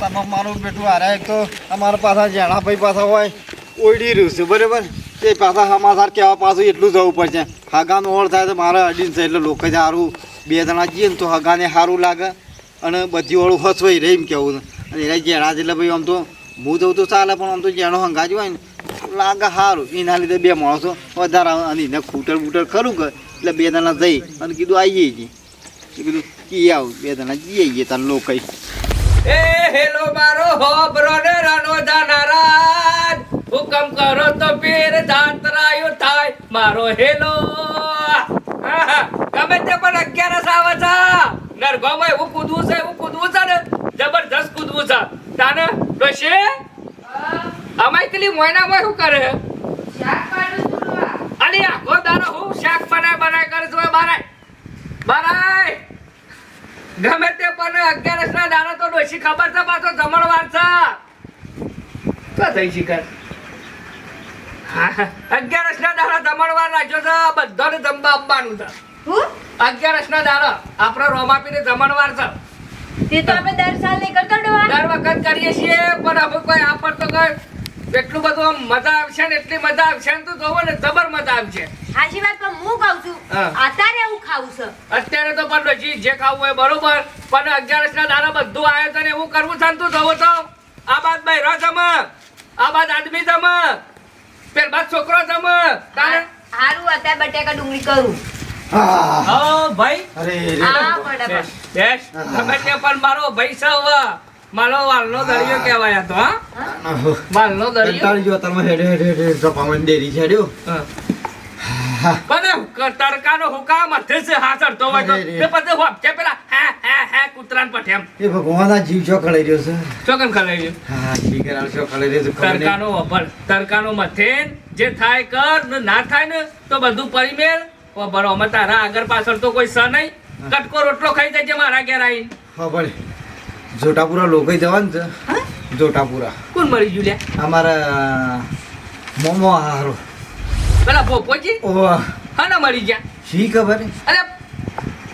તમે મારું બેટું હારે તો અમારા પાછા જેણા ભાઈ પાછા હોય ઓળી રહ્યું છે, બરાબર? તે પાછા સમાચાર કહેવા પાછું એટલું જવું પડશે. હગાનો ઓળ થાય તો મારે અડીને છે, એટલે લોકો સારું બે જણા જઈએ ને તો હગાને સારું લાગે અને બધી ઓળું હસવાઈ રહી એમ કહેવું અને એના જેણા એટલે ભાઈ આમ તો હું જવું તો ચાલે, પણ આમ તો જેણો હંગાજ હોય ને, લાગે સારું. એના લીધે બે માણસો વધારે અને એને ખૂટર બૂટર ખરું કે, એટલે બે જણા જઈ અને કીધું આવીએ છીએ કીધું કી આવું બે જણા જઈએ છીએ તાર લોકો એ હેલો મારો હો બ્રધર અનો જાનારાજ. હુકમ કરો તો પીર જાત્રાયો થાય મારો હેલો. ગમે તે પણ અગિયારસ આવે છે. નરગોમાં એવું કૂદવું છે એવું કૂદવું છે ને જબરજસ્ત કૂદવું છે. તાને ડોશી અમાય પેલી મોયનામાં શું કરે? અલી આખો દારો હું શાક બનાય બનાય કરે છે બારાય બારાય ગમે તે પણ અગિયારસ ના દાડા તો ડોશી ખબર છે પાછો જમણવાર છે. તો થઈ શિખર અગિયારસ ના દાડા જમણવાર રાખ્યો છે બધાને જમવા આપવાનું છે. હું? અગિયારસ ના દાડા આપણો રોમાપીને જમણવાર છે. તે તો આપણે દર સાલ નહીં કરતો દર વખત કરીએ છીએ પણ અમુક કોઈ આપણ તો કોઈ એટલું બધું મજા આવશે ને એટલી મજા આવશે ને તું જોવો ને જબર મજા આવશે. હાચી વાત પણ હું કહું છું અત્યારે હું ખાવું છું. અત્યારે તો પણ રજી જે ખાવું હોય બરોબર પણ અગિયારસ ના દાડા બધું આયોજન એવું કરવું છે ને તું જોવો તો. આ બાદ બૈરો જમ આ બાદ આદમી જમ પેલ બાદ છોકરો જમ. તારે? હારું અત્યારે બટેકા ડુંગળી કરું. હા. ભાઈ. અરે બેસ્ટ બરાબર બેસ ગમે તે પણ મારો ભાઈ છે હવે. મારો વાલનો દરિયો કહેવાય આ હા? વાલનો દરિયો? કંટાળી તમે હેડે હેડે હેડે જપામાં ડેરી છેડ્યો પણ તડકાનો હુકામ મથે છે હા ચડતો તો અરે તે પછી હોપચે પેલા હા હા હા કૂતરાને પઠેમ એ ભગવાનના જીવ છો ખડાઈ રહ્યો છે. ચોકન ખલાઈ ગયું હા ઠીક છે છો ખડાઈ રહ્યો છે તડકાનો વપર તડકાનો મથેન જે થાય કર ને ના થાય ને તો બધું પરિમેલ. વપર અમે તારા આગળ પાછળ તો કોઈ સ નહીં. કટકો રોટલો ખાઈ જાય મારા ઘેર આવીને. હા ભલે. જોટાપુરા લોકો જવાનું છે. જોટાપુરા. કોણ મળી ગયું લ્યા? અમારા મોમો હારો. પેલા પોપોજી ઓહ હા મળી ગયા. શી ખબર? અરે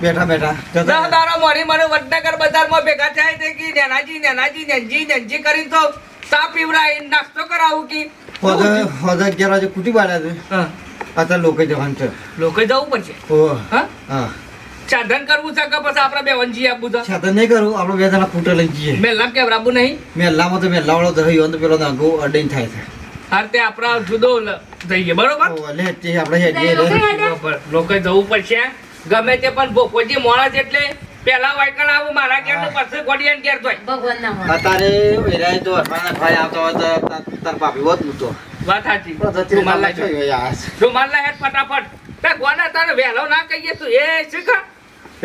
બેઠા બેઠા. જતા દાડા મોરી મને વડનગર બજારમાં ભેગા થાય તે કી નેનાજી નેનાજી નેનજી નેનજી કરીને તો ચા પીવડાવી નાસ્તો કરાવું કી. હોદર હોદર જરા જે કુટી પાડ્યા છે. હા. અત્યારે લોકો જવાનું છે. લોકો જવું પડશે? ઓહ હા? હા. સાધન કરવું છે કે પછી આપણે બે વંજી આપવું છે? છાતા નહીં કરવું આપણે બે જણા ફૂટે લઈ જઈએ. મેલ્લા કેમ રાબુ નહીં? મેલ્લામાં તો મેલ્લા વાળો તો રહ્યો તો પેલો નાગો અડાઈને થાય છે. હાર તે આપણા જુદો જઈએ બરોબર? ઓલે તે આપણે હેડીએ લોકો બરોબર લોકો જવું પડશે. ગમે તે પણ ભોપોજી મોડા છે એટલે પેલા વાયકણ આવું મારા ઘેર તો પછી ગોડિયાન ઘેર તો ભગવાન ના અત્યારે વેરાય તો હરમાના ભાઈ આવતો હોય તો તાર- ભાભી હોત હું વાત સાચી. રૂમાલ લાવજો. યાર. રૂમાલ લાય ફટાફટ. તે ગોના તારે વહેલો ના કહીએ તું. એ શીખા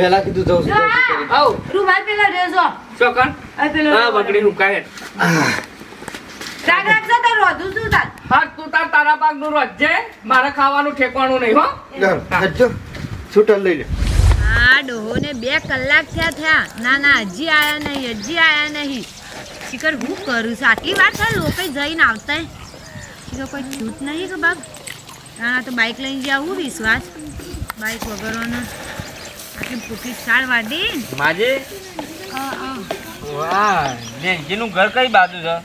પહેલા કીધું જઉં છું. આવ. રૂમાલ પેલો રેજો. ચોકન આ પેલો હા બકડી નું કાય રાગ રાગ તો રોધું છું તાર? હા તું તાર તારા પાકનું રોજે મારે ખાવાનું ઠેકવાનું નહીં હો. જો. છૂટર લઈ લે. આ ડોહોને બે કલાક થયા થયા. ના ના હજી આયા નહીં હજી આયા નહીં. શિકર હું કરું છું? આટલી વાર થાય લોકો જઈને આવતા શિકર કોઈ છૂટ નહીં કે બાપ? ના તો બાઇક લઈને જ્યાં હું વિશ્વાસ. બાઇક વગરનો. આટલી પૂટલી સાળ વાડી. માજે? વાહ નેનજીનું ઘર કઈ બાજુ છે?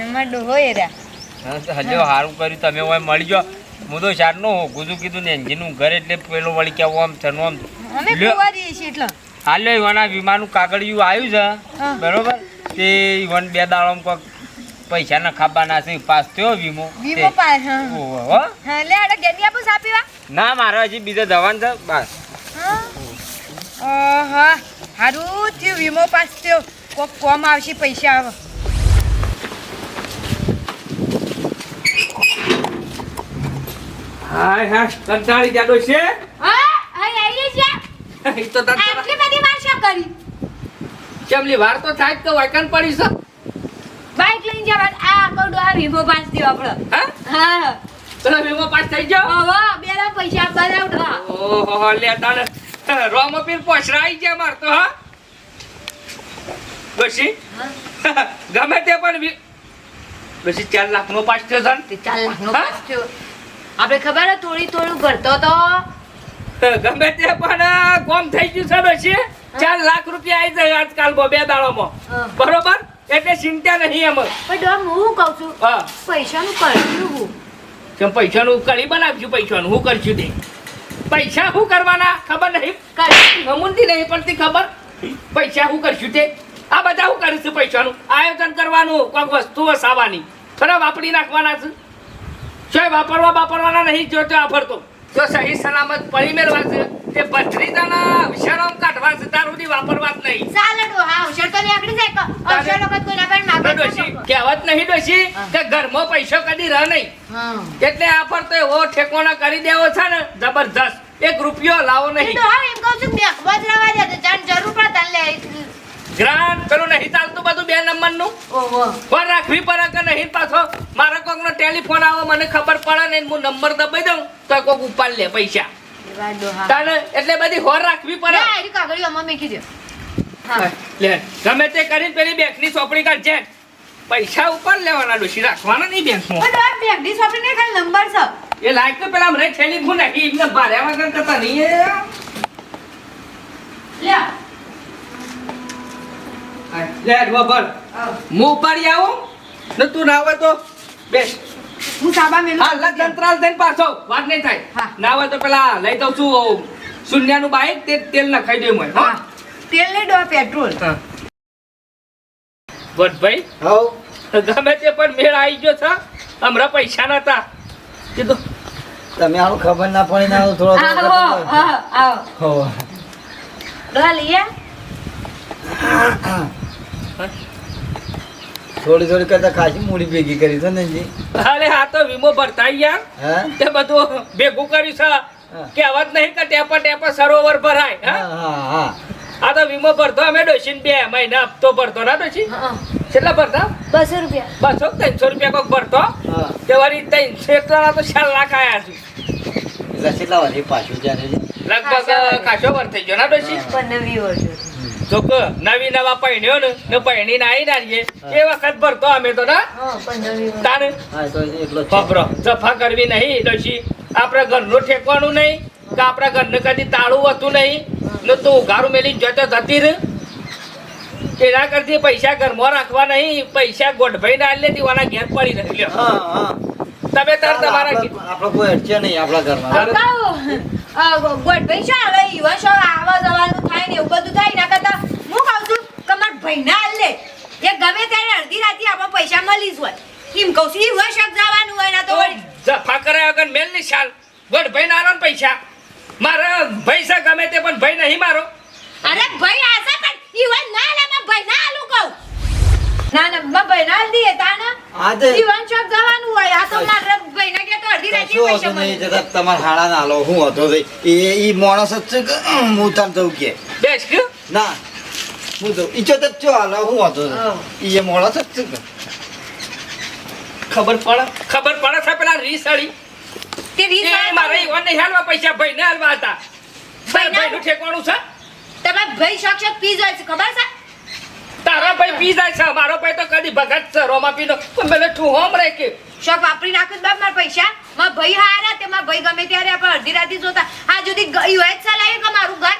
એમાં ડોહો હજુ કર્યું તમે ઓય મળી ગયો હું તો શારનો ગુજુ કીધું નેનજીનું ઘર એટલે પેલો વળી કે ઓમ છે ને ઓમ અમે એટલે. ઈવાના વીમાનું કાગળિયું આવ્યું છે. બરોબર? તે ઈવન બે દાડોમાં કોક પૈસા ના ખાવાના છે પાસ થયો વીમો. વીમો તે- હા. ઓહો, હો. હા લે આડા ગેની આપું સાપીવા ના મારે હજી બીજા જવાનું છે બસ. હા. થયું વીમો પાસ થયો. કોક કોમ આવશે પૈસા આવે. હાય હા કંટાળી જાડો છે હા? અહીં આવીએ છીએ? ઈ તો તાર આટલી બધી વાર શું કરી? ચમલી વાર તો થાય તો વાયકણ પડી છે. બાઈક લઈને જવાનું આ અકાઉન્ટ આ વીમો પાસ થયો આપણો. હા? હા. પેલો વીમો પાસ થઈ ગયો? હવે બેલા પૈસા આપવા ઓહો લે રોમપીર પોછરાઈ ગયા મારતો હા? ડોશી ગમે તે પણ ડોશી ચાર લાખ નો પાસ થયો છે ચાર લાખ નો પાસ થયો આપણે ખબર હે થોડી થોડું ભરતો તો. ગમે તે પણ કોમ થઈ ગયું છે ડોશી ચાર લાખ રૂપિયા આવી જાય આજકાલ બો બે દાડોમાં. બરોબર? એટલે ચિંતા નહીં એમ પણ ડોમ હું કહું છું હા. પૈસાનું કરશું હું. કેમ પૈસાનું કડી બનાવશું પૈસાનું. હું કરશું તે? પૈસા શું કરવાના? ખબર નહીં. કરશું અમુનથી નહીં પડતી ખબર. પૈસા શું કરશું તે? આ બધા શું કરીશું પૈસાનું? આયોજન કરવાનું, કોઈક વસ્તુ વસાવવાની ખરા, વાપરી નાખવાના છે. વાપરવા વાપરવાના નહીં, જો આફરતો જો સહી સલામત પડી મેળવા છે. તે ભત્રીજાના વિશારામ કાઢવા છે. તાર સુધી વાપરવા જ નહીં. ચાલે ડો હા હોશિયાર તો નીકળી જાય. કે હોશિયાર વખત કોઈના તો માગે ડોશી કહેવત નહીં ડોશી કે ઘરમાં પૈસો કદી રહે નહીં. એટલે આ પર તો એવો ઠેકોણા કરી દેવો છે ને જબરજસ્ત. એક રૂપિયો લાવો નહીં. તો હા એમ કહું છું બેંકમાં જ રહેવા દે તો જાણ જરૂર પડે તાન લે પેલું નહીં ચાલતું બધું બે નંબરનું. ફોન રાખવી પડે કે નહીં પાછો? મારા કોકનો ટેલિફોન આવે મને ખબર પડે ને હું નંબર દબાઈ દઉં તો કોક ઉપાડ લે પૈસા. એટલે બધી હોર રાખવી પડે. લે કાગળિયો અમે મૂકી દો લે ગમે તે કરીને પેલી બેંકની ચોપડી કાઢજે પૈસા ઉપર લેવાના ડોશી રાખવાના નહીં બેંકમાં. પણ બેંકની સોપડી નહીં ખાલી નંબર છે. એ લાયક તો પેલા મને ટેલિફોન નાખી એમને ભારે વગર કરતા નહીં લે. લે અડવા હું ઉપાડી આવું? ને તું ના તો બેસ. હું સાબા મેલું હા લગ જંત્રાલ થઈને પાછો. વાત નહીં થાય. હા. ના હોય તો પેલા લઈ દઉં છું શૂન્યનું બાઈક તે તેલ નખાઈ દઉં મને હા. તેલ નહીં ડો પેટ્રોલ. ભટ્ટભાઈ હવ ગમે તે પણ મેળ આવી ગયો છે. હમણાં પૈસા નતા. કીધું. તમે આવું ખબર ના પડી ના થોડો આવો હા આવો. ડો લઈએ? થોડી થોડી કરતા ખાસી મૂડી ભેગી કરી છે ને જી. અરે હા તો વીમો ભરતા યાર. તે બધું ભેગું કર્યું છે. કહેવત નહીં કે ટેપા ટેપા સરોવર ભરાય હા? આ તો વીમો ભરતો અમે ડોશીન બે મહિના હપ્તો ભરતો ના ડોશી? કેટલા ભરતા? બસો રૂપિયા. બસો? ત્રણસો રૂપિયા કોક ભરતો? હા. તે વળી ત્રણસો એટલા તો ચાર લાખ આયા છું. એટલે કેટલા વાર પાછું જ્યારે લગભગ કાશો ભર થઈ ગયો ના ડોશી? પંદર વીસ વર્ષ. જો કે નવી નવા પહેણ્યો ને ને પહેણીને આવી ના એ વખત ભરતો અમે તો ના હા પણ નવી વર્ષ તાને હા તો એટલો જ છે. ખબરો જફા કરવી નહીં ડોશી. આપણા ઘરનું ઠેકવાનું નહીં કે આપણા ઘરને કદી તાળું હતું નહીં ને તું ઉઘારું મેલી જતો જતી રે એના કરતી પૈસા ઘરમાં રાખવા નહીં પૈસા ગોઠભાઈ ના લે દીવાના ઘેર પડી રહી લ્યો હા હા. તમે તાર તમારા આપણો આપણો કોઈ અડચણ નહીં આપણા ઘરમાં. ગોઠભાઈ શું આવે યુવા શું આવા જવાનું થાય ને એવું બધું થાય ના કરતા હું કહું છું કે મારા ભાઈના હાલ લે. એ ગમે ત્યારે અડધી રાતે આપણે પૈસા મળી જ હોય. એમ કહું છું યુવા શક જવાનું હોય ના તો કર્યા વગર મેલની શાલ. ગોઠભાઈ ના આલો પૈસા. મારા પૈસા ગમે તે પણ ભાઈ નહીં મારો. અરે ભાઈ આશા પણ યુવા ના લે ભાઈ ના આલું કહું. ના ના મારા ના દે તાના. હા તે યુવાન જવાનું હોય. આ તો મારા ભાઈ ના કે તો અડધી રાતે પૈસા હતું જતા તમારા હાડા ના લો હું હતો એ ઈ માણસ જ છે કે હું તને જવું કે. બેસ કે ના હું તો ચો હાલો હું હતો ઈ એ માણસ જ છે ખબર પડે? ખબર પડે છે પેલા રીસાળી. તે રીસાળી મારે નહીં હાલવા પૈસા ભાઈ ને હાલવા હતા. ભાઈ નું ઠેકવાનું છે? તમારા ભાઈ શક શક પી જાય છે ખબર છે? તારા ભાઈ પી જાય છે. મારો ભાઈ તો કદી ભગત છે રોમા પીનો પણ પેલે ઠું હોમ રે કે શોપ વાપરી નાખ્યું બાપ મારા પૈસા? મારા ભાઈ હારા તે મારા ભાઈ ગમે ત્યારે આપણે અડધી રાતી જોતા. આ જુદી યુએસ ચલાવી કે મારું ઘર.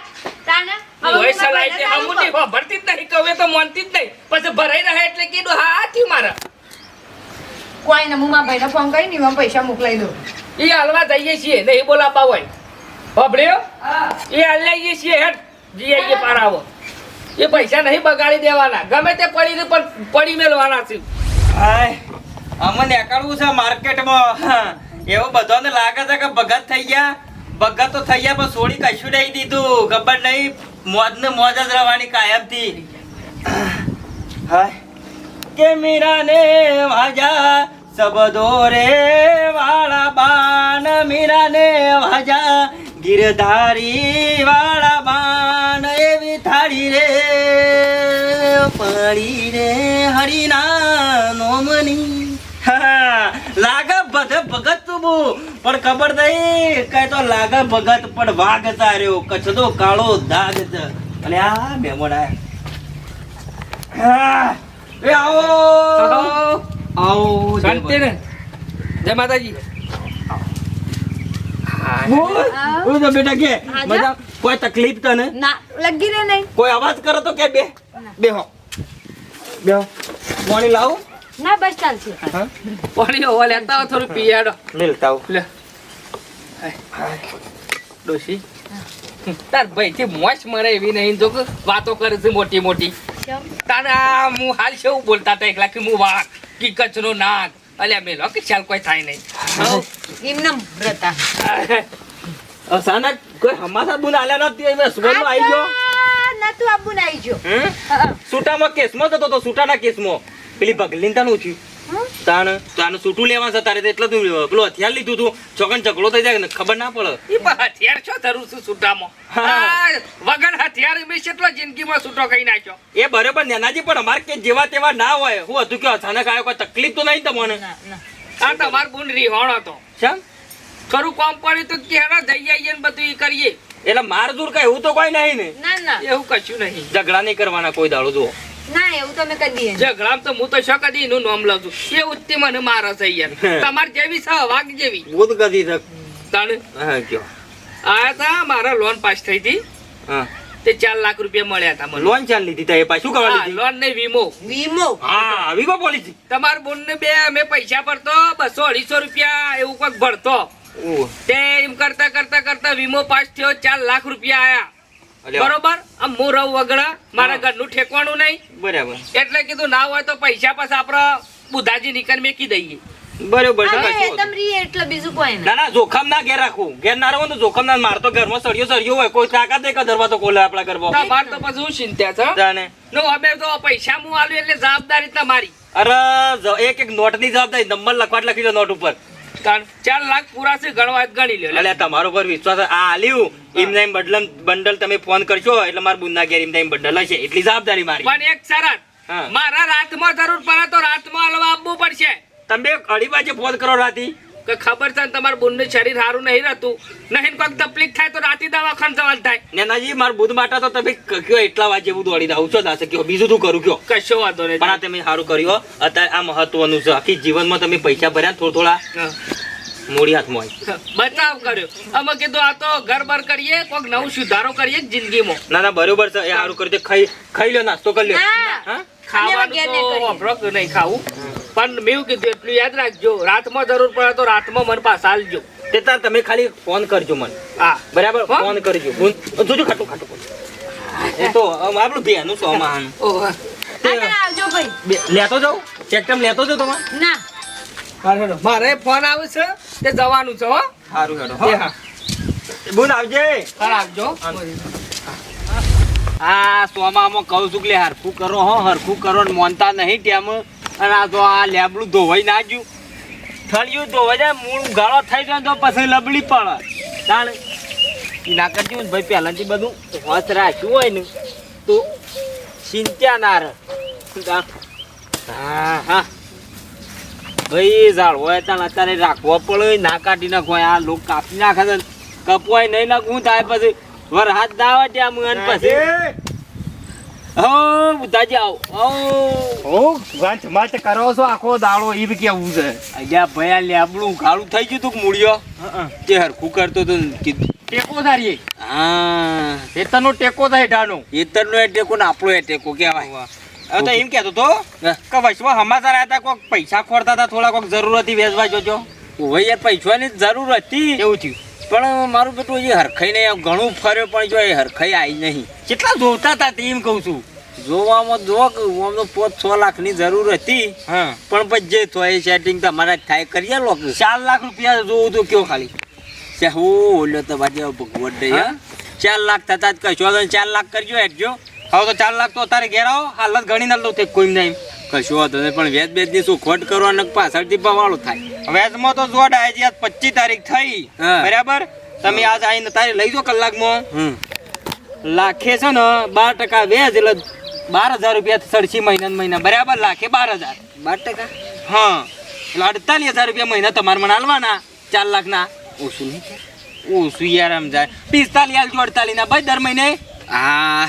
તાને? હોય હું લાઈ તે હમુની ચાલુ ભરતી જ નહીં કવે તો માનતી જ નહીં. પછી ભરાઈ રહે એટલે કીધું હા થી મારા. કોઈ ને મુમા ભાઈ ભાઈને ફોન કરીને એમાં પૈસા મોકલાઈ દઉં. એ હાલવા જઈએ છીએ નહીં બોલાવવા હોય. હોભળ્યો એ હાલ લઈએ છીએ હેઠ જી આઈએ પાર આવો. એ પૈસા નહીં બગાડી દેવાના. ગમે તે પડી પણ પડી મેળવાના છે. અમને નીકળવું છે માર્કેટમાં. એવું બધાને લાગે છે કે ભગત થઈ ગયા. ભગત તો થઈ ગયા, પણ સોડી કશું નહીં દીધું. ખબર નહીં મોજ ને મોજ જ રહેવાની કાયમથી. કે મીરા ને વાજા સબદો રે વાળા બાન. મીરા ને વાજા ગિરધારી વાળા બાન એવી થાળી રે પડી રે હરિના નોમની. લાગે બધે ભગત તું બહુ પણ ખબર નહીં કઈ તો લાગે ભગત પણ વાઘ તાર્યો કચદો કાળો દાગ અને આ મેમણ આયા એ આવો. ને જય માતાજી. તો બેટા કે મજા કોઈ તકલીફ તને? ના લગી રે નહીં. કોઈ અવાજ કરો તો કે બે. બેહો. બેહો. પાણી લાવું. ના બસ ચાલશે. હા? પાણી હોવા લેતા આવો થોડું પીયાડો. મેલતા આવું. લે. ડોશી. તાર ભાઈ થી મોચ મરે એવી નહીં. જો વાતો કરે છે મોટી મોટી. તારે આ હું હાલ છે બોલતા હતા. એકલા કે હું વાઘ કે કચરો નાક અલ્યા મેલો કે ચાલ કોઈ થાય નહીં. એમને વ્રતા અચાનક કોઈ હમાસા બુન આલ્યા નથી એમાં સુગંધમાં આવી ગયો? નતું આબુ નાઈ જો હમ? સૂટામાં કેસમાં જતો તો સૂટાના કેસમાં. પેલી ભગલીનનું થયું. તાણ તાનું સૂટું લેવા છે તારે એટલે તું પેલો હથિયાર લીધું તું ચોકન ઝઘડો થઈ જાય ને ખબર ના પડે. એ પણ હથિયાર છો ધરું છું છૂટામાં વગર હથિયાર મેં કેટલો જિંદગીમાં છૂટો ખાઈ નાખ્યો. એ બરોબર નેનાજી પણ અમારે કે જેવા તેવા ના હોય. હું હતું કે અચાનક આવ્યો કોઈ તકલીફ તો નહીં તમને? ના ના. આ તમાર બુન રીહોણો હતો. શેમ? થોડું કામ પડ્યું તો કેરા જઈ આવીએ ને બધું એ કરીએ. એટલે માર દૂર કઈ એવું તો કોઈ નહીં ને? ના ના. એવું કશું નહીં. ઝઘડા નહીં કરવાના કોઈ દાડો જુઓ. ના એવું તમે કરી દઈએ ઝઘડામાં તો હું તો શો કદી એનું નામ લઉં છું. એ ઉત્તી મને મારે છે યાર. તમાર જેવી છે વાઘ જેવી. બુધ ગધી તક તણ? હા કયો. આયા તા મારા લોન પાસ થઈ હતી. હા. તે ચાર લાખ રૂપિયા મળ્યા હતા મને. લોન ચાલ લીધી તા એ પાછું કરવા લીધી? લોન ને વીમો. વીમો? હા આવી પોલિસી તમાર બોન ને બે અમે પૈસા ભરતો બસો અઢીસો રૂપિયા એવું કંઈક ભરતો. તે એમ કરતા કરતા કરતા વીમો પાસ થયો ચાર લાખ રૂપિયા આયા. બરોબર? આમ હું રહું વગડા મારા ઘર ઘરનું ઠેકવાનું નહીં. બરાબર. એટલે કીધું ના હોય તો પૈસા પાછા આપડે બુધાજી નીકળ મેકી દઈએ. બરોબર એટલે બીજું કોઈ ના જોખમ ના ઘેર રાખવું. ઘેર ના રહો તો જોખમ ના મારતો ઘરમાં સળિયો સળિયો હોય. કોઈ તાકાત નહીં કે તો ખોલે આપણા તમારે તો પછી શું ચિંતા છે જાણે નો અમે તો પૈસા હું આલ્યું એટલે જવાબદારી તમારી. અરે એક એક નોટની જવાબદારી. નંબર લખવા લખી દો નોટ ઉપર. ચાર લાખ પૂરા છે ગણવા ગણી લ્યો. એટલે તમારો પર વિશ્વાસ આ આલ્યું. એમને એમ બદલમ બંડલ તમે ફોન કરશો એટલે મારા બુનના ઘેર એમને એમ બંડલ હશે. એટલી જવાબદારી મારી. પણ એક શરત મારા રાતમાં જરૂર પડે તો રાતમાં હલવા આપવું પડશે. તમે અઢી વાગે ફોન કરો રાતી. કે ખબર છે તમારું તમારા બોનનું શરીર સારું નહીં રહેતું? નહીં કોઈ તકલીફ થાય તો રાતે દવાખાને જવાનું થાય. નેનાજી મારા બુધ માટે તો તમે કયો એટલા વાગે હું દોડી દઉં છો દાસે કયો? બીજું તું કરું કયો? કશો વાંધો નહીં પણ આ તમે સારું કર્યો અત્યારે આ મહત્વનું છે. આખી જીવનમાં તમે પૈસા ભર્યા થોડા થોડા મોડી હાથમાં બચાવ કર્યો. અમે કીધું આ તો ઘર બર કરીએ કોઈક નવું સુધારો કરીએ જિંદગીમાં. ના ના બરોબર છે. એ સારું કર્યું. ખાઈ ખાઈ લો નાસ્તો કરી લો હા? ખાવાનું તો કે નહીં ખાવું. પણ મેં એવું કીધું એટલું યાદ રાખજો રાતમાં જરૂર પડે તો રાતમાં મને પાછા આલજો. તે તાર તમે ખાલી ફોન કરજો મને. હા. બરાબર? ફોન કરજો. જોજો ખાટું ખાટું એ તો આપણું બેનું સોમાન. ઓહ. આવજો ભાઈ. લેતો જાઉં? ચેકટમ લેતો જાઉં તમારે? ના. મારે ફોન આવે છે તે જવાનું છે હો. સારું હેડો. હા. આવજે. આવજો આ સોમામાં કહું છું કે હરખું કરો હો, હરખું કરો ને મોનતા નહીં તેમ. અને આ તો આ લેબડું ધોવાઈ ના ગયું થળિયું ધોવાઈ જાય, મૂળ ગાળો થઈ જાય તો પછી લબડી પડે. તાણ ના કરજો ને ભાઈ પહેલાંથી બધું હોશ રાખ્યું હોય ને, તો ચિંતા ના રહે. હા હા. ભાઈ, ઝાડ હોય તાણ અત્યારે રાખવો પડે, ના કાઢી નાખો, આ લોક કાપી નાખે કપવાય નહીં નાખવું થાય પછી વર હાથ દાવા ત્યાં મન પછી. હો બુધાજી આવો ઓ ઓ વાંચ માચ કરો છો આખો દાડો ઈ બી કેવું છે. અલ્યા ભાઈ લેબડું ગાળું થઈ ગયું તું કે મૂળિયો? તે હરખું કરતો તો કીધું. ટેકો ધારીએ હા. ખેતરનો ટેકો થાય ઢાનો. ખેતરનો એ ટેકો ને આપણો એ ટેકો કહેવાય. હવે તો એમ કહેતો તો કે વૈશ્વ સમાચાર આવ્યા હતા પૈસા ખોરતા હતા થોડા કોક જરૂર હતી વેચવા જોજો? ભાઈ યાર પૈસાની જરૂર હતી. એવું થયું. પણ મારું બેટું હજી હરખાઈ નહીં ઘણું ફર્યો પણ જો એ હરખાઈ આવી નહીં. કેટલા જોતા હતા તેમ કહું છું. જોવામાં જો આમ તો પોત છ લાખની જરૂર હતી હા. પણ પછી જે થાય સેટિંગ તમારે થાય કરીએ લો ચાર લાખ રૂપિયા જોવું તો કયો ખાલી? કે હું ઓલ્યો તો બાજુ ભગવત દે હા? ચાર લાખ થતા જ કશો ચાર લાખ કરજો હેઠજો હવે તો ચાર લાખ તો અત્યારે ઘેર આવો. હાલત ગણી ના લો તે કોઈ નહીં. કશો વાંધો નહીં પણ વેચ બેચની શું ખોટ કરો અને પાછળથી પવાળું થાય. વેચમાં તો જોડ આજે આજ પચીસ તારીખ થઈ. બરાબર? તમે આજ આવીને તારે લઈ જાઓ કલાકમાં. લાખે છે ને બાર ટકા વ્યાજ એટલે બાર હજાર રૂપિયા સરસી મહિના મહિના. બરાબર? લાખે બાર હજાર. બાર ટકા? હા. એટલે અડતાલીસ હજાર રૂપિયા મહિના તમારે મને હાલવાના ચાર લાખના. ઓછું નહીં ઓછું યાર આમ જાય. પિસ્તાલીસ હાલજો અડતાલીસ ના ભાઈ દર મહિને હા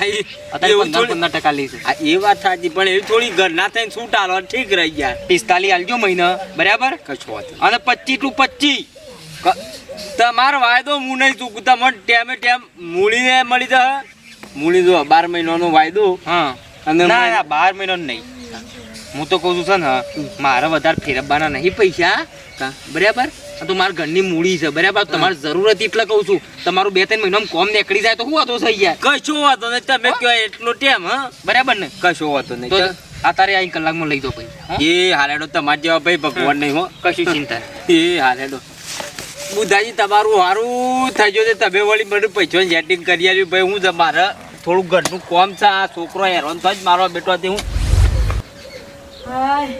એવું પંદર ટકા લઈશું હા, એ વાત સાચી પણ એ થોડી ઘરના થઈને છૂટ આલો ઠીક રહી ગયા. પિસ્તાલીસ હાલજો મહિનો બરાબર? કશો અને પચીસ ટુ પચીસ. તમારો વાયદો હું નહીં ચૂકું તમને ટેમે ટેમ મૂળીને મળી જશે મૂળી જો બાર મહિનાનો વાયદો. હા. અને ના ના બાર મહિનો નહીં. હું તો કહું છું છે ને મારે વધારે ફેરવવાના નહીં પૈસા? બરાબર? આ તો મારા ઘરની મૂડી છે. બરાબર તમારે જરૂર હતી એટલે કહું છું. તમારું બે ત્રણ મહિનામાં કોમ નીકળી જાય તો શું વાતો થઈ જાય કશો વાતો નહીં તમે કયો એટલો ટેમ હા? બરાબર ને? કશો વાતો નહીં તો આ તારે અહીં કલાકમાં લઈ દો ભાઈ. એ હાલેડો તમારા જેવા ભાઈ ભગવાન નહીં હો. કશું ચિંતા એ હાલેડો. બુધાજી તમારું સારું થઈ ગયું છે. તમે વળી મને પૈસો સેટિંગ કરી આવ્યું ભાઈ. હું તમારે થોડું ઘરનું કોમ છે. આ છોકરો હેરાન થાય જ મારો બેટો હું. હાય.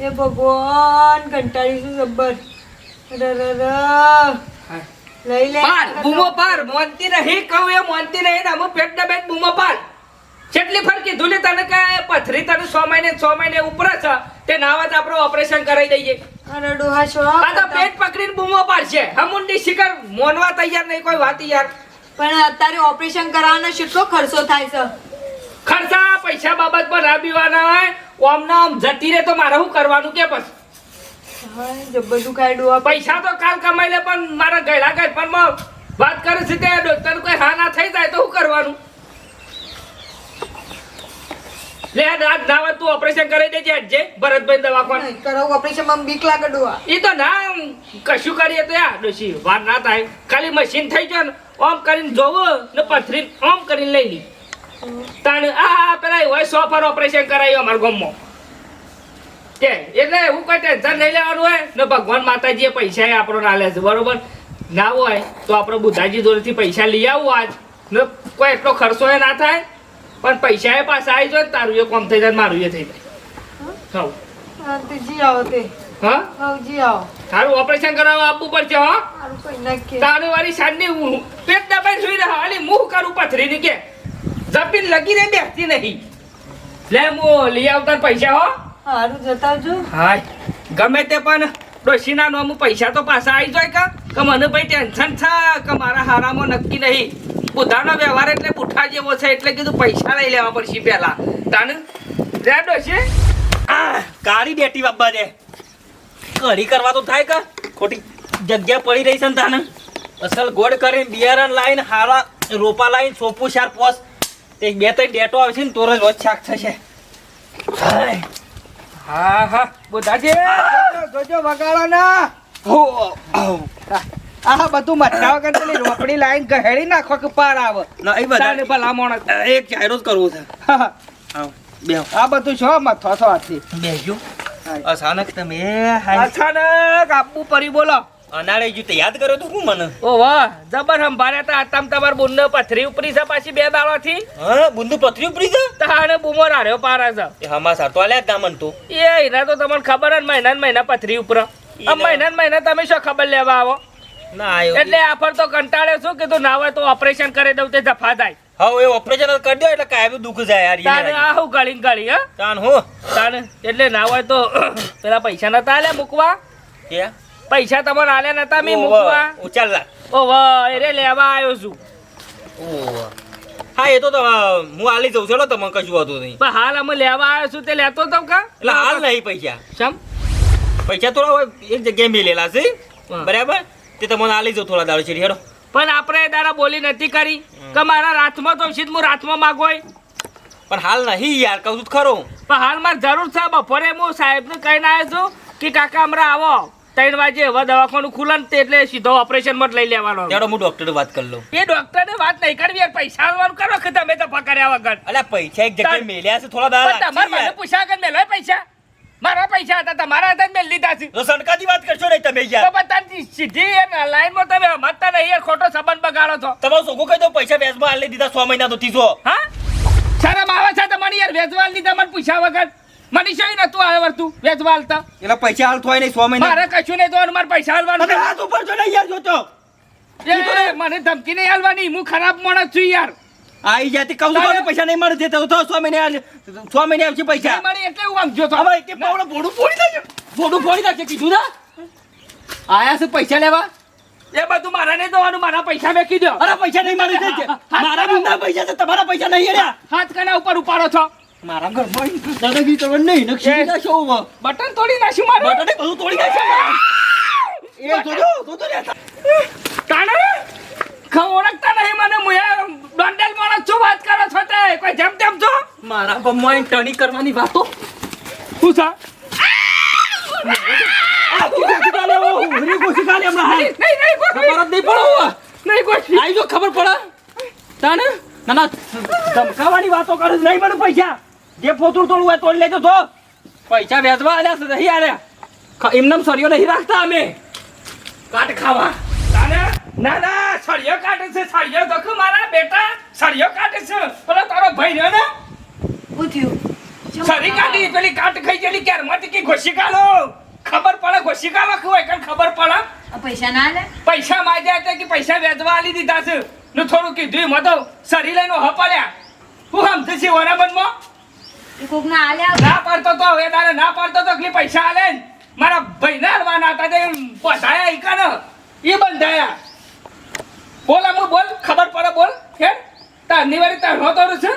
એ ભગવાન કંટાળીશું જબ્બર. રરર. લઈ લે. પાર બૂમો પાર મોનતી નહીં કહું એ મોનતી નહીં ને અમુક પેટ બેટ બૂમો પાર. જેટલી ફર કીધું ને તને કે પથરી તને સો મહિને છ મહિને ઉપર છે તે નાવા આપણે ઓપરેશન કરાવી દઈએ. અરે ડોહા છો આ તો પેટ પકડીને બૂમો પાડશે હમુંડી શિકાર મોનવા તૈયાર નહીં કોઈ વાત યાર. પણ અત્યારે ઓપરેશન કરાવવાનો કેટલો ખર્ચો થાય છે? ખર્ચા પૈસા બાબત પર ના પીવાના હોય ઓમ નામ જતી રહે તો મારે શું કરવાનું કે બસ? હાય બધું દુખાય પૈસા તો કાલ કમાઈ લે પણ મારા ગયેલા ગઈ પણ વાત કરે છે તે ડોક્ટર કોઈ હા ના થઈ જાય તો શું કરવાનું? લે રાત ના તું ઓપરેશન કરી દેજે આજે ભરતભાઈ દવાખાને પણ કરાવું ઓપરેશનમાં બીક લાગે ડોહા. એ તો ના કશું કરીએ તો યાર ડોશી વાર ના થાય. ખાલી મશીન થઈ જાય ને ઓમ કરીને જોવું ને પથરી ઓમ કરીને લઈ લી. તાણ આ આ પેલા હોય સો પર ઓપરેશન કરાયું અમારા ગામમાં. કે એટલે એવું કોઈ ટેન્શન નહીં લેવાનું હોય. ને ભગવાન માતાજીએ પૈસા આપણો ના લે છે બરોબર? ના હોય તો આપણે બુધાજી જોડેથી પૈસા લઈ આવું આજ. ને કોઈ એટલો ખર્ચો એ ના થાય પણ પૈસા એ પાછા આવી જાય તારું એ કોમ થઈ જાય મારું એ થઈ જાય. હવ હા, આવો તે. હા? હા આવો. તારું ઓપરેશન કરાવવા આપવું પડશે હો? તારું વાળી સાંજની ઊંઘ પેટ દબાઈ સુઈ રહ્યા અલી મું કરું પથરી કે. જપીન લગીને બેસતી નહીં. લે હું લઈ આવતા પૈસા હો? સારું જતા આવજો હાય. ગમે તે પણ ડોશીના નોમ પૈસા તો પાછા આવી જાય કા? કે મને ભાઈ ટેન્શન છે કે મારા હારામાં નક્કી નહીં. બુધાનો વ્યવહાર એટલે પૂઠા જેવો છે એટલે કીધું પૈસા લઈ લેવા પડશે પહેલા. તાને રે ડોશી. કાળી બેટી બાબા દે. કઢી કરવા તો થાય કા? ખોટી જગ્યા પડી રહી છે ને તાને. અસલ ગોળ કરીને બિયારણ લાઈન, હારા રોપા લાઈન, સોપુ, શાર, પોસ. તે બે ત્રણ ડેટો આવશે ને તોરજ રોજ શાક થશે. હાય. હા હા બુધાજી જોજો, વગાડો ના આ બધું વગર પેલી રોપડી લાઈન ગહેડી નાખો કે પાર આવે. ના, એ બધા એક ચાયરો જ કરવો છે. બે આ બધું છો મથો છો આથી? બેહજો. અચાનક તમે. અચાનક આપવું પરી બોલો. અનાળે ગયું તે યાદ કરો તો હું મને? ઓ વાહ જબર સંભાળ્યા તા. આતામ તમાર બુંદ પથરી ઉપરી છે પાછી બે દાડાથી? હા બુંદ પથરી ઉપરી છે? તાણે બૂમો રાડ્યો પારા છે. એ હમાસા તો આલ્યા ગામન તો. એ એના તો તમને ખબર જ મહિના ને મહિના પથરી ઉપર. મહિના ને મહિના તમે શું ખબર લેવા આવો? ના એટલે આફર તો કંટાળે શું કીધું ના હોય તો ઓપરેશન કરી દઉં તે જફા થાય. હવે એ ઓપરેશન કરી દો એટલે કાયમી દુઃખ જાય યાર તાને આ હું ગળી ગળી હા? તાન હું? તાને એટલે ના હોય તો પેલા પૈસા નતા આલ્યા મૂકવા? કે પૈસા તમારે આલ્યા નતા મી મૂકવા. ઉચાલ લા ઓ વાહ એ રે લેવા આવ્યો છું. ઓવ. હા એ તો હું આલી જઉં છું. તમને કશું હતું નહીં. પણ હાલ અમે લેવા આવ્યો છું તે લેતો તો કા એટલે હાલ નહીં પૈસા. શમ? પૈસા થોડા એક જગ્યાએ મેલેલા છે. બરાબર? તે તમને આલી જઉં થોડા દાડો છે હેડો પણ આપણે દાડા બોલી નથી કરી. કે મારા રાતમાં તો સીધ હું રાતમાં માગોય પણ હાલ નહીં યાર કહું છું ખરું ખરો. પણ હાલ મારે જરૂર છે બપોરે હું સાહેબને કહીને આવ્યો છું કે કાકા હમણાં આવો. ત્રણ વાગે હવે દવાખાનું ખુલે ને એટલે સીધો ઓપરેશનમાં જ લઈ લેવાનો. ચાલો હું ડોક્ટર વાત કરી લઉં. એ ડોક્ટરને વાત નહીં કરવી યાર પૈસા આલવાનું કરો કે તમે તો પકડ્યા વગર. અલ્યા પૈસા એક જગ્યાએ મેલ્યા છે થોડા દાડા તમારે મને પૂછા પૂછ્યા મેલો પૈસા? મારા પૈસા હતા તમારા હતા મેં લીધા છે. તો સનકાથી વાત કરશો નહીં તમે તો બતા સીધી યાર લાઈનમાં તમે સમજતા નહીં યાર ખોટો સંબંધ બગાડો છો. તમે સોગું કહી દો પૈસા વ્યાજમાં આલી દીધા સો મહિના તો ત્રીસો હા? શરમ આવે છે તમારી યાર વેચવા લીધા મને પૂછ્યા વગર. મને શું નતું આવે વર્તું વેચવાલ તો એટલે પૈસા હાલ થોય નહીં સો મહિના. મારે કશું નહીં તો મારે પૈસા હાલવાનું હાથ ઉપર જો ને યાર જોતો મને ધમકી નહીં હાલવાની હું ખરાબ માણસ છું યાર. આઈ જાતે કહું છું પૈસા નહીં મળે તે તો સો મહિને સો મહિને આવશે પૈસા. નહીં મળી એટલે હું સમજો તો. હવે કે પાવડો ભોડું ફોડી દેજો ભોડું ફોડી દેજો કીધું ના. આયા છે પૈસા લેવા? એ બધું મારા નહીં દવાનું મારા પૈસા મેં કીધો. અરે પૈસા નહીં મારા બુંદા પૈસા છે તમારા પૈસા નહીં હાથ કના ઉપર ઉપાડો છો. મારા ઘરમાં દાદાગીરી તમે નહીં નક્ષી નાખો હવે. બટન તોડી નાખ્યું મારું. બટન બધું તોડી નાખ્યું એ જોજો જોજો રે તાણે ખા ઓળખતા નહીં મને મુયા બંડેલ માણસ છો વાત કરો છો તે. કોઈ જેમ તેમ છો? મારા બમ્માઈ ટણી કરવાની વાતો. શું છે? ખબર પડો. નહીં કોઈ આઈ જો ખબર પડે. તાને? ધમકાવાની વાતો કરે નહીં મને પૈસા. જે પોતું તોડવું હોય તોડી લેજો તો પૈસા વેચવા આલ્યા છે નહીં આલ્યા. એમને સળિયો નહીં રાખતા અમે. કાટ ખાવા. ના ના સળિયો કાઢે છે સળિયો દખો મારા બેટા સળિયો કાઢે છે. પેલો તારો ભાઈ રહ્યો ને? પૂછ્યું સરી કાઢી પેલી કાટ ખાઈ ગયેલી ક્યારે મત કે ઘોસી કાઢો. ખબર પડે ઘોસી કાઢો હોય કે ખબર પડે? પૈસા ના લે પૈસા માગ્યા હતા કે પૈસા વેચવા આલી દીધા છે. ને થોડું કીધું મતો સરી લઈને હપાડ્યા. હું સમજે છે એ કોક ના આલ્યા ના પાડતો તો હવે તારે ના પાડતો તો કે પૈસા આલે ને. મારા ભાઈને હાલવાના હતા તે પધાયા ઈ કાને એ બંધાયા. બોલ આમ બોલ. ખબર પડે બોલ. હે તારની વારી તાર હોતો છે?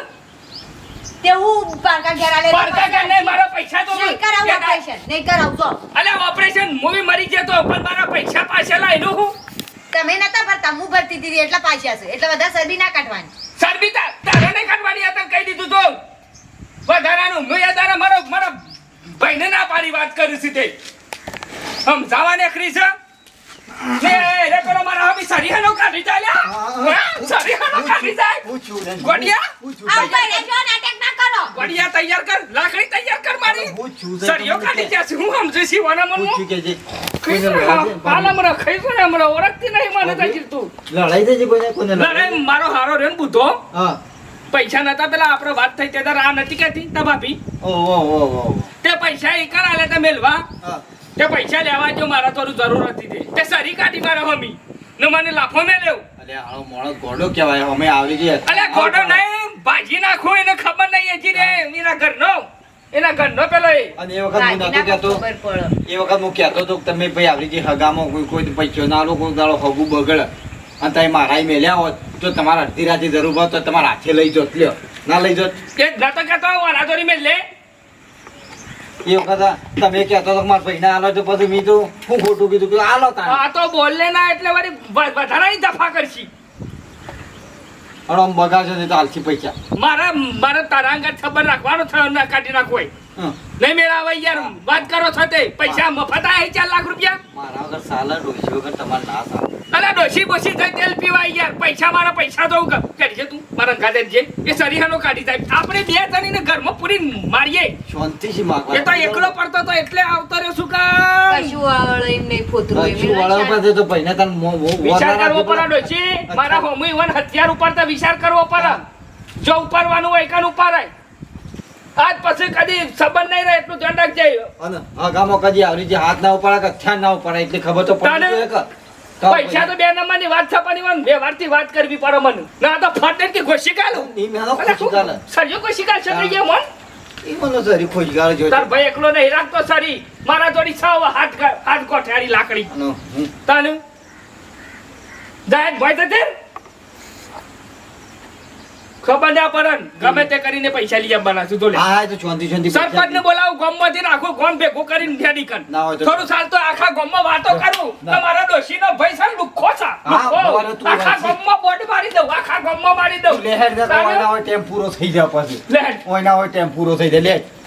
તે હું પારકા ઘેર આલે પડતા કે નહીં મારા પૈસા તો નહીં કરાવું ઓપરેશન નહીં કરાવજો અલે ઓપરેશન મૂવી મરી જતો પણ મારા પૈસા પાછા લાઈનો હું. તમે નતા ભરતા હું ભરતી હતી એટલા પાછા છે. એટલે બધા સરબી ના કાઢવાની. સરબી તા તારે નહીં કાઢવાની હતા કહી દીધું તો. વધારાનું મેં યાર તારા મારો મારા ભાઈને ના પાડી વાત કરી છે તે સમજાવા ખરી છે? ને રે પેલો મારા હબી સરીહાનો કાઢી ચાલ્યા હે? સરીહાનો કાઢી જાય. ગોડિયા? આ ભાઈ. જો નાટક ના કરો. ગોડિયા તૈયાર કર લાકડી તૈયાર કર મારી. સરિયો સરીઓ કાઢી ગયા છે હું સમજુ છું વાના મન પૂછ્યું કે જે કોઈને લડાઈ છે? હાલ હમણાં ખાઈશું ને હમણાં ઓળખતી નહીં મને તો લડાઈ મારો હારો રે ને બુધો હા. પૈસા નતા પેલા આપણે વાત થઈ તે આ નથી કહેતી તા ભાભી. ઓ ઓ ઓ ઓ. તે પૈસા એ કરા લે તે મેલવા. તે પૈસા લેવા જો મારા તો જરૂર હતી તે. તે સરી કાઢી મારા મમ્મી. ને મને લાફો મે લેવ અલે આનો મોળો ગોડો કહેવાય અમે આવી ગયા અલે ગોડો નહીં ભાજી નાખો એને ખબર નહીં હજી રે ઘર ઘરનો. એના ઘરનો પેલો એ. અને એ વખત હું નતો કહેતો. એ વખત હું કહેતો તો તમે ભાઈ આવી જે હગામાં કોઈ કોઈ પૈસો ના લો કોઈ દાડો હગું બગડે. અને તમે મારા મેલ્યા હોત તો તમારા અડધી રાતે જરૂર હોય તો તમારા હાથે લઈ જોત લ્યો. ના લઈ જોત? એ નતો કહેતો વાલા દોરી મેલ લે. એ વખત તમે કહેતો તો મારા પૈસા આલો તો પછી મેં તો હું ખોટું કીધું કે આલો તા આ તો બોલે ના એટલે વળી વ- વધારાની દફા કરશી. અને આમ બગાડશો તો હાલથી પૈસા. મારા મારા તારા અંગત ખબર રાખવાનો થયો ના કાઢી નાખો. નહીં મેળાવે યાર વાત કરો છો તે. પૈસા મફત આય ચાર લાખ રૂપિયા. મારા વગર સાલા ડોસી વગર તમારે ના સાલે અરે ડોસી બોસી થઈ તેલ પીવા યાર. પૈસા મારા પૈસા તો છે તું. મારા ગાદે જે એ સરીહાનો કાઢી જાય આપણે બે જણીને ઘરમાં પૂરી મારીએ. શાંતિથી એ તો એકલો પડતો તો એટલે આવતો રહ્યો શું કામ? કશું આવળ એમ નહીં ફોતરું એમ. કશું વાળા. પાસે તો પૈસા તન મો- મો- વિચાર કરવો પડે. ડોસી મારા હોમું ઇવન હથિયાર ઉપર તો વિચાર કરવો પડે. જો ઉપાડવાનું હોય કાન ઉપાડાય. આજ પછી કદી સંબંધ નહીં રહે એટલું ધ્યાન રાખજે. અને હગામાં કદી આવરી જે હાથ ના ઉપાડા કે થ્યાન ના ઉપાડા એટલે ખબર તો પડી કે. પૈસા તો બે નંબરની વાત થવાની વાત બે વારથી વાત કરવી પડે મને. ના તો ફટે કે ઘોષી કાઢું. સરજો ઘોષી શિકાર છે હા. મન? સરી. તાર ભાઈ એકલો નહીં રાખતો સરી. મારા જોડી છ હાથ હાથ કોઠાડી લાકડી. તાનું? જાય ભાઈ તો તેર ખબર ના પડે ગમે તે કરીને પૈસા લઈ આવવાના છું તો લે. હા, હા, તો શાંતિ શાંતિ સરપંચ ને બોલાવું ગામમાંથી ને આખું ગામ ભેગું કરીને ધ્યાની કર ના હોય થોડું સાલ તો આખા ગામમાં વાતો કરું. ના. તમારા ડોશીનો ભાઈ ને છે. તું આખા વાતમાં બોટ મારી દઉં આખા ગામમાં મારી દઉં. લે હેડ દે તો તારે? ઓયના હોય ટેમ પૂરો થઈ જાય પછી. લે હેડ. ઓયના હોય ટેમ પૂરો થઈ જાય. લે.